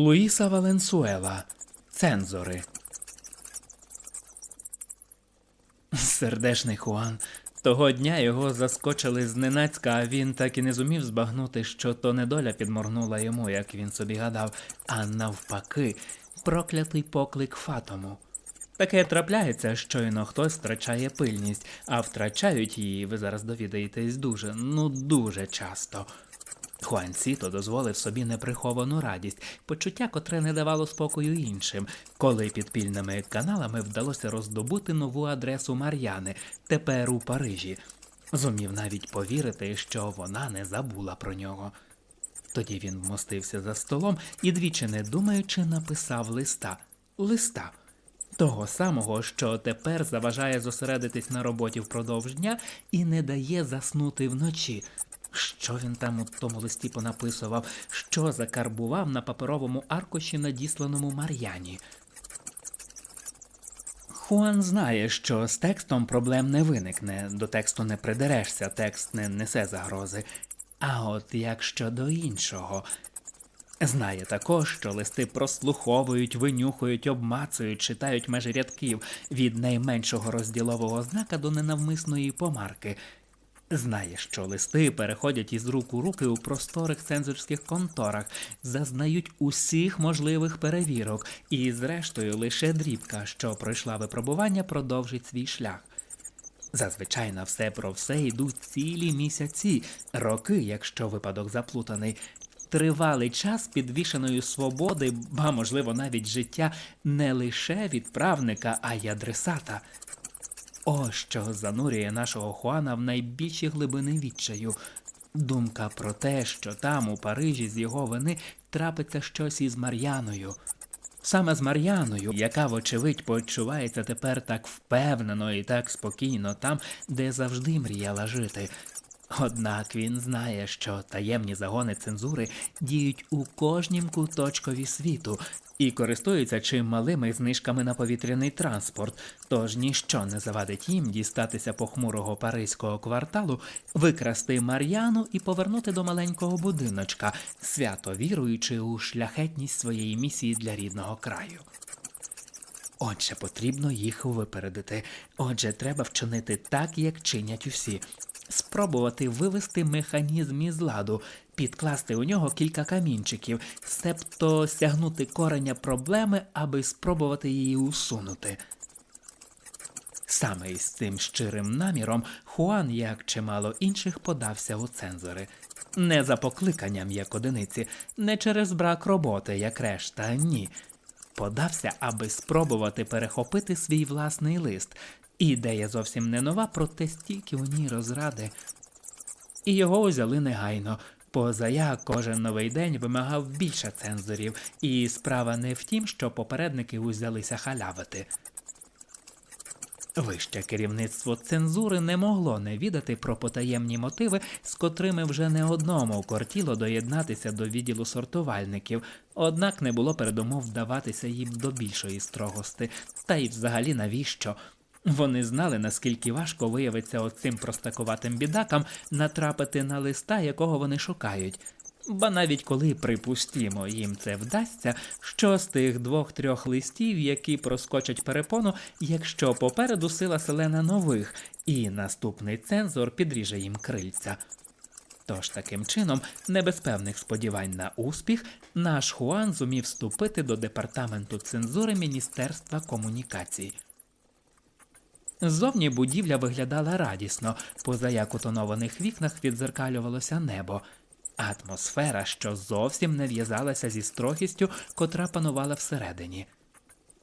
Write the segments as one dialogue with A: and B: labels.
A: Луїса Валенсуела. Цензори. Сердешний Хуан. Того дня його заскочили зненацька, а він так і не зумів збагнути, що то не доля підморгнула йому, як він собі гадав, а навпаки, проклятий поклик фатому. Таке трапляється, щойно хтось втрачає пильність, а втрачають її, ви зараз довідаєтесь дуже, ну дуже часто. Хуан Сіто дозволив собі неприховану радість, почуття, котре не давало спокою іншим, коли підпільними каналами вдалося роздобути нову адресу Мар'яни, тепер у Парижі. Зумів навіть повірити, що вона не забула про нього. Тоді він вмостився за столом і двічі не думаючи написав листа. Листа. Того самого, що тепер заважає зосередитись на роботі впродовж дня і не дає заснути вночі. Що він там у тому листі понаписував, що закарбував на паперовому аркуші, надісланому Мар'яні. Хуан знає, що з текстом проблем не виникне, до тексту не придерешся, текст не несе загрози. А от як щодо іншого. Знає також, що листи прослуховують, винюхують, обмацують, читають межі рядків від найменшого розділового знака до ненавмисної помарки. Знає, що листи переходять із рук у руки у просторих цензорських конторах, зазнають усіх можливих перевірок, і, зрештою, лише дрібка, що пройшла випробування, продовжить свій шлях. Зазвичай на все про все йдуть цілі місяці, роки, якщо випадок заплутаний, тривалий час підвішеної свободи, ба можливо навіть життя не лише відправника, а й адресата. О, що занурює нашого Хуана в найбільші глибини відчаю. Думка про те, що там, у Парижі, з його вини трапиться щось із Мар'яною. Саме з Мар'яною, яка, вочевидь, почувається тепер так впевнено і так спокійно там, де завжди мріяла жити. Однак він знає, що таємні загони цензури діють у кожнім куточкові світу і користуються чималими знижками на повітряний транспорт, тож ніщо не завадить їм дістатися похмурого паризького кварталу, викрасти Мар'яну і повернути до маленького будиночка, свято віруючи у шляхетність своєї місії для рідного краю. Отже, потрібно їх випередити. Отже, треба вчинити так, як чинять усі. Спробувати вивести механізм із ладу, підкласти у нього кілька камінчиків, себто сягнути кореня проблеми, аби спробувати її усунути. Саме із цим щирим наміром Хуан, як чимало інших, подався у цензори. Не за покликанням як одиниці, не через брак роботи, як решта, ні. Подався, аби спробувати перехопити свій власний лист. Ідея зовсім не нова, проте стільки у ній розради. І його узяли негайно. Позаяк кожен новий день вимагав більше цензорів, і справа не в тім, що попередники узялися халявити. Вище керівництво цензури не могло не відати про потаємні мотиви, з котрими вже не одному кортіло доєднатися до відділу сортувальників, однак не було передумов вдаватися їм до більшої строгости, та й взагалі навіщо. Вони знали, наскільки важко виявиться оцим простакуватим бідакам натрапити на листа, якого вони шукають. Ба навіть коли, припустімо, їм це вдасться, що з тих двох-трьох листів, які проскочать перепону, якщо попереду сила селена нових, і наступний цензор підріже їм крильця. Тож таким чином, не без певних сподівань на успіх, наш Хуан зумів вступити до департаменту цензури Міністерства комунікацій. Ззовні будівля виглядала радісно, позаяк у тонованих вікнах відзеркалювалося небо. Атмосфера, що зовсім не в'язалася зі строгістю, котра панувала всередині.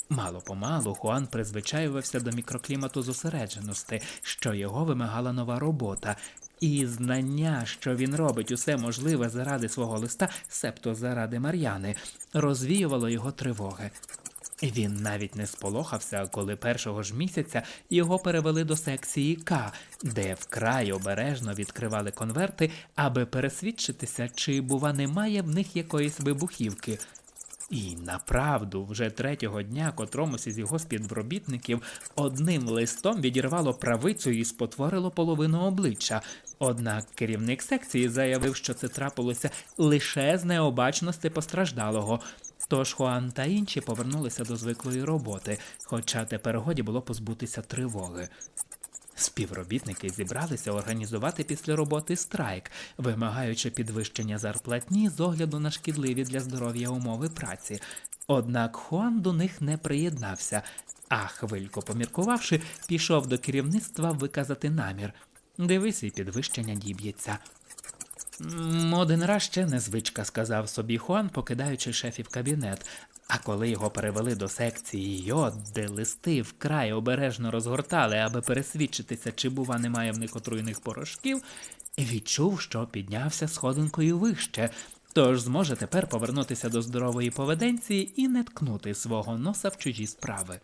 A: Мало помалу Хуан призвичаювався до мікроклімату зосередженості, що його вимагала нова робота, і знання, що він робить усе можливе заради свого листа, себто заради Мар'яни, розвіювало його тривоги. Він навіть не сполохався, коли першого ж місяця його перевели до секції К, де вкрай обережно відкривали конверти, аби пересвідчитися, чи, бува, немає в них якоїсь вибухівки. І направду, вже третього дня котромусь із його співробітників одним листом відірвало правицю і спотворило половину обличчя. Однак керівник секції заявив, що це трапилося лише з необачності постраждалого. Тож Хуан та інші повернулися до звиклої роботи, хоча тепер годі було позбутися тривоги. Співробітники зібралися організувати після роботи страйк, вимагаючи підвищення зарплатні з огляду на шкідливі для здоров'я умови праці. Однак Хуан до них не приєднався, а хвилько поміркувавши, пішов до керівництва виказати намір. Дивись, і підвищення діб'ється. «М, Один раз ще не звичка, сказав собі Хуан, покидаючи шефів кабінет. А коли його перевели до секції йод, де листи вкрай обережно розгортали, аби пересвідчитися, чи бува немає в них отруйних порошків, відчув, що піднявся сходинкою вище, тож зможе тепер повернутися до здорової поведенції і не ткнути свого носа в чужі справи.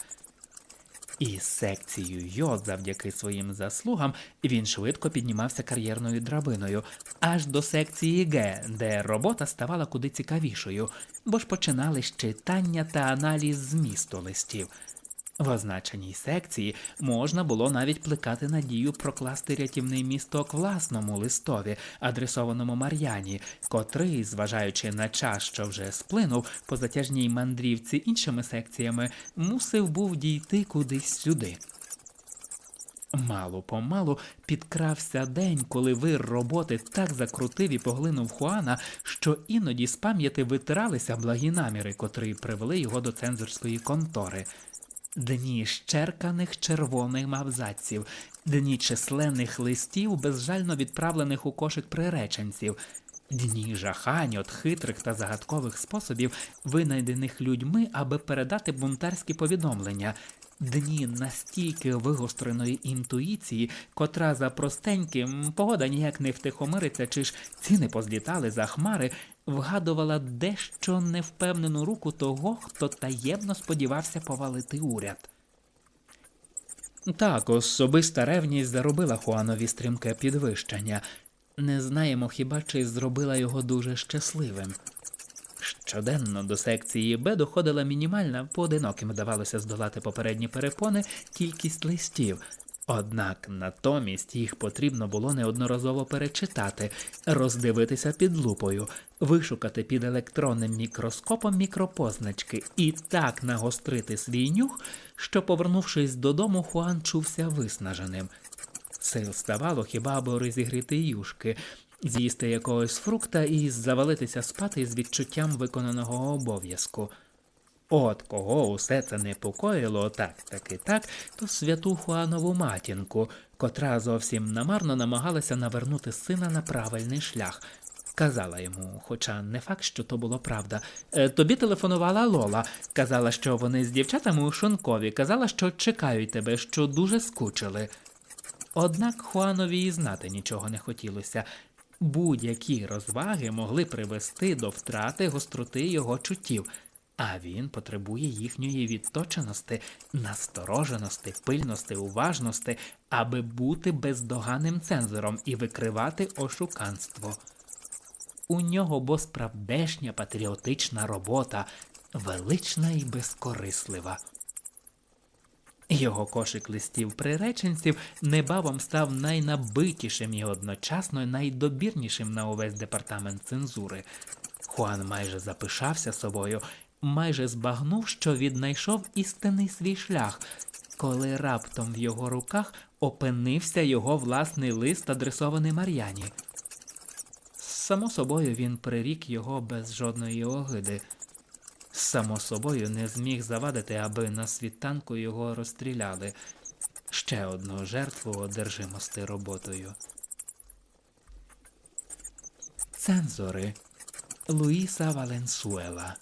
A: І секцією йод, завдяки своїм заслугам, він швидко піднімався кар'єрною драбиною, аж до секції Г, де робота ставала куди цікавішою, бо ж починали з читання та аналіз змісту листів. В означеній секції можна було навіть плекати надію прокласти рятівний місток власному листові, адресованому Мар'яні, котрий, зважаючи на час, що вже сплинув по затяжній мандрівці іншими секціями, мусив був дійти кудись сюди. Мало помалу підкрався день, коли вир роботи так закрутив і поглинув Хуана, що іноді з пам'яті витиралися благі наміри, котрі привели його до цензорської контори. Дні щерканих червоних абзаців, дні численних листів, безжально відправлених у кошик приреченців, дні жахань от хитрих та загадкових способів, винайдених людьми, аби передати бунтарські повідомлення, дні настільки вигостреної інтуїції, котра за простеньким погода ніяк не втихомириться, чи ж ціни позлітали за хмари, вгадувала дещо невпевнену руку того, хто таємно сподівався повалити уряд. Так, особиста ревність заробила Хуанові стрімке підвищення. Не знаємо хіба чи зробила його дуже щасливим. Щоденно до секції Б доходила мінімальна, поодиноким вдавалося здолати попередні перепони кількість листів. Однак натомість їх потрібно було неодноразово перечитати, роздивитися під лупою, вишукати під електронним мікроскопом мікропозначки і так нагострити свій нюх, що, повернувшись додому, Хуан чувся виснаженим. Сил ставало хіба аби розігріти юшки, з'їсти якогось фрукта і завалитися спати з відчуттям виконаного обов'язку. От кого усе це непокоїло так таки так, то святу Хуанову матінку, котра зовсім намарно намагалася навернути сина на правильний шлях. Казала йому, хоча не факт, що то було правда. «Е, Тобі телефонувала Лола, казала, що вони з дівчатами у Шункові, казала, що чекають тебе, що дуже скучили. Однак Хуанові і знати нічого не хотілося. Будь-які розваги могли привести до втрати гостроти його чуттів, а він потребує їхньої відточеності, настороженості, пильності, уважності, аби бути бездоганним цензором і викривати ошуканство. У нього бо справдешня патріотична робота, велична і безкорислива. Його кошик листів приреченців небавом став найнабитішим і одночасно найдобірнішим на увесь департамент цензури. Хуан майже запишався собою, майже збагнув, що віднайшов істинний свій шлях, коли раптом в його руках опинився його власний лист, адресований Мар'яні. Само собою він прирік його без жодної огиди. Само собою не зміг завадити, аби на світанку його розстріляли. Ще одну жертву одержимости роботою. Цензори Луїса Валенсуела